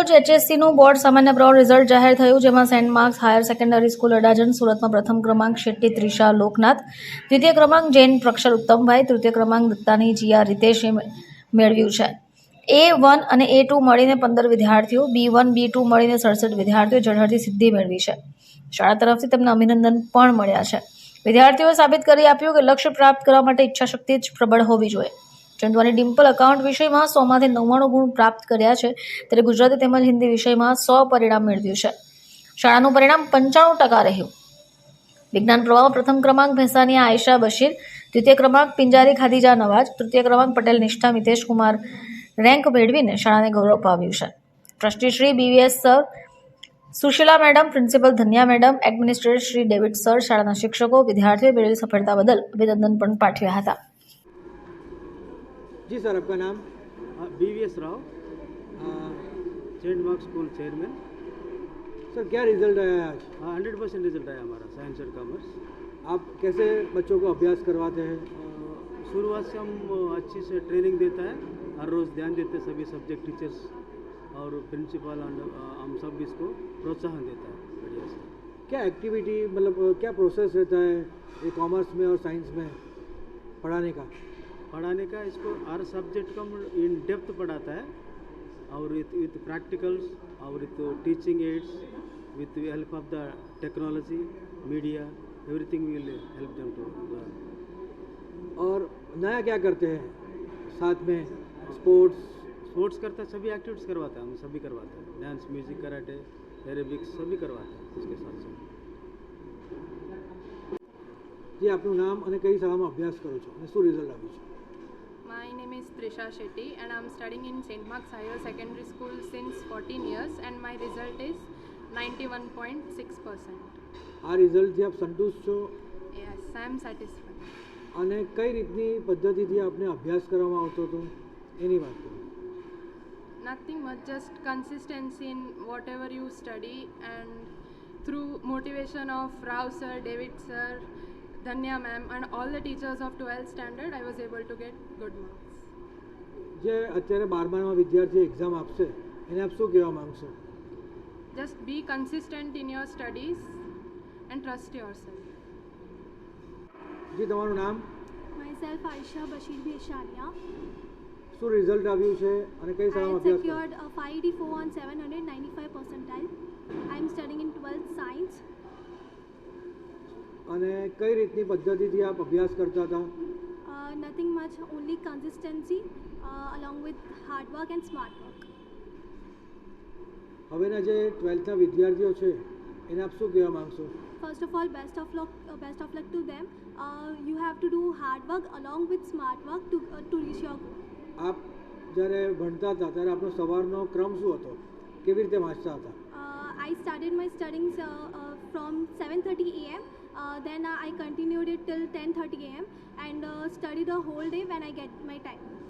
ભરૂચ એચએસસીનું બોર્ડ સામાન્ય બ્રોડ રિઝલ્ટ જાહેર થયું જેમાં Saint marks Higher Secondary School Adajan સુરતમાં પ્રથમ ક્રમાંક શેટ્ટી ત્રિષા લોકનાથ દ્વિતીય ક્રમાંક જૈન પ્રક્ષર ઉત્તમભાઈ તૃતીય ક્રમાંક દત્તાની જીયા રીતેશે મેળવ્યું છે એ વન અને એ ટુ મળીને પંદર વિદ્યાર્થીઓ બી વન બી ટુ મળીને સડસઠ વિદ્યાર્થીઓ ઝળહળતી સિદ્ધિ મેળવી છે શાળા તરફથી તેમને અભિનંદન પણ મળ્યા છે વિદ્યાર્થીઓએ સાબિત કરી આપ્યું કે લક્ષ્ય પ્રાપ્ત કરવા માટે ઈચ્છાશક્તિ જ પ્રબળ હોવી જોઈએ ચંદુવાની ડિમ્પલ અકાઉન્ટ વિષયમાં સોમાંથી નવ્વાણું ગુણ પ્રાપ્ત કર્યા છે ત્યારે ગુજરાતી તેમજ હિન્દી વિષયમાં સો પરિણામ મેળવ્યું છે શાળાનું પરિણામ પંચાણું ટકા રહ્યું વિજ્ઞાન પ્રવાહ પ્રથમ ક્રમાંક ભેંસાની આયશા બશીર દ્વિતીય ક્રમાંક પિંજારી ખાદીજા નવાજ તૃતીય ક્રમાંક પટેલ નિષ્ઠા મિતેશ કુમાર રેન્ક મેળવીને શાળાને ગૌરવ અપાવ્યું છે trustee Shri BVS sir Sushila madam principal Dhanya madam administrator Shri David sir શાળાના શિક્ષકો વિદ્યાર્થીઓએ મેળવેલી સફળતા બદલ અભિનંદન પણ પાઠવ્યા હતા जी सर आपका नाम B V S Rao Marks school chairman sir क्या रिजल्ट आया आज हाँ हंड्रेड परसेंट रिजल्ट आया हमारा साइंस एंड कॉमर्स आप कैसे बच्चों को अभ्यास करवाते हैं शुरुआत से हम अच्छी से ट्रेनिंग देता है हर रोज़ ध्यान देते हैं सभी सब्जेक्ट टीचर्स और प्रिंसिपल हम सब इसको प्रोत्साहन देता है बढ़िया से क्या एक्टिविटी मतलब क्या प्रोसेस रहता है ये कॉमर्स में और साइंस में पढ़ाने का पढ़ाने का इसको हर सब्जेक्ट का इन डेप्थ पढ़ाता है और विथ विथ प्रैक्टिकल्स और with teaching aids with help of the technology media everything will help them to और नया क्या करते हैं साथ में स्पोर्ट्स स्पोर्ट्स करता सभी एक्टिविटीज़ करवाता है हम सभी करवाते हैं डांस म्यूजिक कराटे एरोबिक्स सभी करवाते हैं उसके साथ साथ જે આપનું नाम और कई सारा अभ्यास करो છો અને શું result name is Trisha Shetty and I'm studying in St. Mark's Higher Secondary School since 14 years and my result is 91.6%. આ રિઝલ્ટથી આપ સંતુષ્ટ છો Yes, I am satisfied. અને કઈ રીતની પદ્ધતિથી આપને અભ્યાસ કરવામાં આવતો હતો એની વાત કરો Nothing much, just consistency in whatever you study and through motivation of Rao sir, David sir, Dhanya ma'am and all the teachers of 12th standard I was able to get good marks. જે અત્યારે બાર બારમાં વિદ્યાર્થી exam આપશે એને આપ શું કહેવા માંગશો just be consistent in your studies and trust yourself જી તમારું નામ માય સેલ્ફ આયશા બશીર ભેશારિયા શું રિઝલ્ટ આવ્યું છે અને કઈ શાળામાં અભ્યાસ secured 584 on 795 percentile I am studying in 12th science અને કઈ રીતની પદ્ધતિથી આપ અભ્યાસ કરતા હતા nothing much, only consistency uh, along with hard work and smart work. હવેના જે ટ્વેલ્થના વિદ્યાર્થીઓ છે એને આપ શું કહેવા માંગશો first of all best of luck best of luck to them you have to do hard work along with smart work to to reach your goal આપ જ્યારે ભણતા હતા ત્યારે આપનો સવારનો ક્રમ શું હતો કેવી રીતે વાંચતા હતા I started my studyings from seven thirty AM Uh, then uh, I continued it till 10.30 am and uh, study the whole day when I get my time.